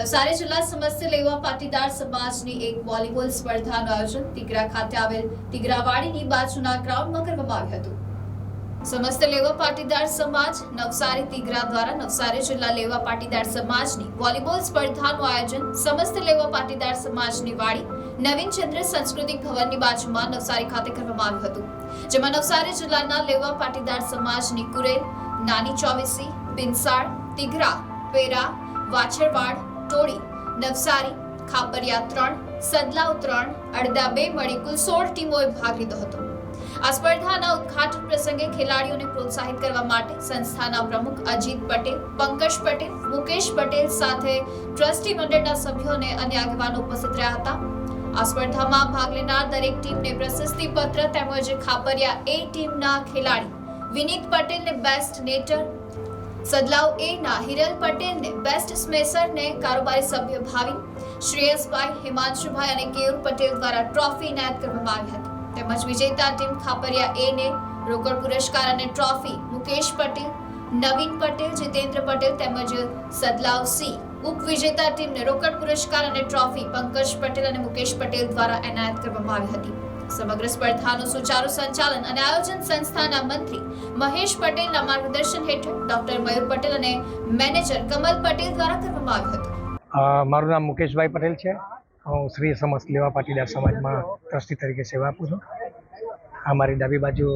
નવસારી જિલ્લા સમસ્ત લેવા પાટીદાર સમાજની એક વોલીબોલ સ્પર્ધાનું આયોજન તિગરા ખાતે આવેલ તિગરાવાડીની બાજુના ગ્રાઉન્ડમાં કરવામાં આવ્યું હતું. સમસ્ત લેવા પાટીદાર સમાજ નવસારી તિગરા દ્વારા નવસારી જિલ્લા લેવા પાટીદાર સમાજની વોલીબોલ સ્પર્ધાનું આયોજન સમસ્ત લેવા પાટીદાર સમાજની વાડી નવીન ચંદ્ર સાંસ્કૃતિક ભવનની બાજુમાં નવસારી ખાતે કરવામાં આવ્યું હતું. જેમાં નવસારી જિલ્લાના લેવા પાટીદાર સમાજની કુરેલ, નાની ચોવીસી પિંસાળ તિગરા પેરા, વાછરવાડ ટોળી નવસારી, ખાપરિયા ત્રણ, સદલાવ ત્રણ, અડધા બે મળી કુલ સોળ ટીમોએ ભાગ લીધો હતો. આ સ્પર્ધાના ઉદ્ઘાટન પ્રસંગે ખેલાડીઓને પ્રોત્સાહિત કરવા માટે સંસ્થાના પ્રમુખ અજીત પટેલ, પંકજ પટેલ, મુકેશ પટેલ સાથે ટ્રસ્ટી મંડળના સભ્યોને અને આગેવાનો ઉપસ્થિત રહ્યા હતા. આ સ્પર્ધામાં ભાગ લેનાર દરેક ટીમને પ્રશસ્તિ પત્ર તેમજ ખાપરિયા એ ટીમના ખેલાડી વિનીત પટેલને બેસ્ટ નેટર સદલાવ એ ના હિરલ પટેલને બેસ્ટ સ્મેસરને કારોબારી સભ્ય ભાવી શ્રેયસભાઈ, હિમાંશુભાઈ અને કેયુર પટેલ દ્વારા ટ્રોફી એનાયત કરવામાં આવી હતી. તેમજ વિજેતા ટીમ ખાપરિયા એ ને રોકડ પુરસ્કાર અને ટ્રોફી મુકેશ પટેલ, નવીન પટેલ, જીતેન્દ્ર પટેલ તેમજ સદલાવ સી ઉપવિજેતા ટીમને રોકડ પુરસ્કાર અને ટ્રોફી પંકજ પટેલ અને મુકેશ પટેલ દ્વારા એનાયત કરવામાં આવી હતી. સમગ્ર સ્પર્ધાનું સુચારુ સંચાલન અને આયોજન સંસ્થાના મંત્રી મહેશ પટેલના માર્ગદર્શન હેઠળ ડોક્ટર મયુર પટેલ અને મેનેજર કમલ પટેલ દ્વારા કરવામાં આવ્યું હતું. મારું નામ મુકેશભાઈ પટેલ છે. હું શ્રી સમસ્ત લેવા પાટીદાર સમાજમાં ટ્રસ્ટી તરીકે સેવા આપું છું. આ મારી ડાબી બાજુ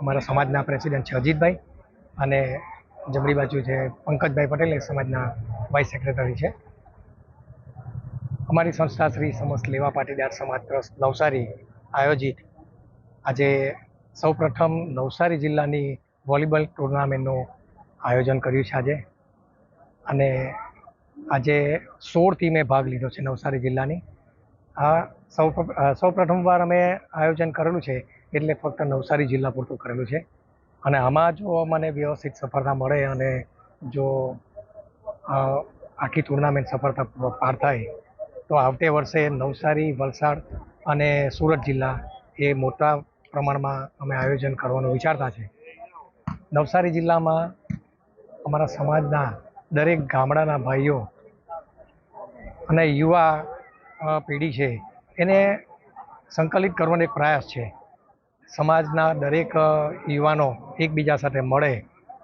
અમારા સમાજના પ્રેસિડેન્ટ છે અજીતભાઈ અને જમણી બાજુ છે પંકજભાઈ પટેલ, એ સમાજના વાઇસ સેક્રેટરી છે. અમારી સંસ્થા શ્રી સમસ્ત લેવા પાટીદાર સમાજ ટ્રસ્ટ નવસારી આયોજિત આજે સૌપ્રથમ નવસારી જિલ્લાની વોલીબોલ ટુર્નામેન્ટનું આયોજન કર્યું છે આજે. અને આજે સોળ ટીમે ભાગ લીધો છે નવસારી જિલ્લાની. આ સૌ સૌ પ્રથમવાર અમે આયોજન કરેલું છે એટલે ફક્ત નવસારી જિલ્લા પૂરતું કરેલું છે. અને આમાં જો મને વ્યવસ્થિત સફળતા મળે અને જો આખી ટુર્નામેન્ટ સફળતા પાર થાય તો આવતે વર્ષે નવસારી વલસાડ અને સુરત જિલ્લા એ મોટા પ્રમાણમાં અમે આયોજન કરવાનું વિચારતા છે. નવસારી જિલ્લામાં અમારા સમાજના દરેક ગામડાના ભાઈઓ અને યુવા પેઢી છે, એને સંકલિત કરવાનો એક પ્રયાસ છે. સમાજના દરેક યુવાનો એકબીજા સાથે મળે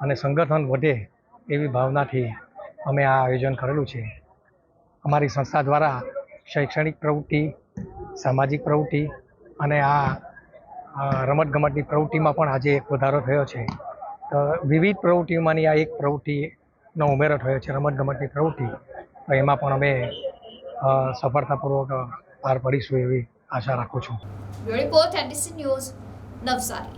અને સંગઠન વધે એવી ભાવનાથી અમે આ આયોજન કરેલું છે. અમારી સંસ્થા દ્વારા શૈક્ષણિક પ્રવૃત્તિ સામાજિક પ્રવૃત્તિ અને આ રમતગમતની પ્રવૃત્તિમાં પણ આજે એક વધારો થયો છે. તો વિવિધ પ્રવૃત્તિઓમાંની આ એક પ્રવૃત્તિનો ઉમેરો થયો છે, રમતગમતની પ્રવૃત્તિ. તો એમાં પણ અમે સફળતાપૂર્વક પાર પડીશું એવી આશા રાખું છું. Report news Navsari.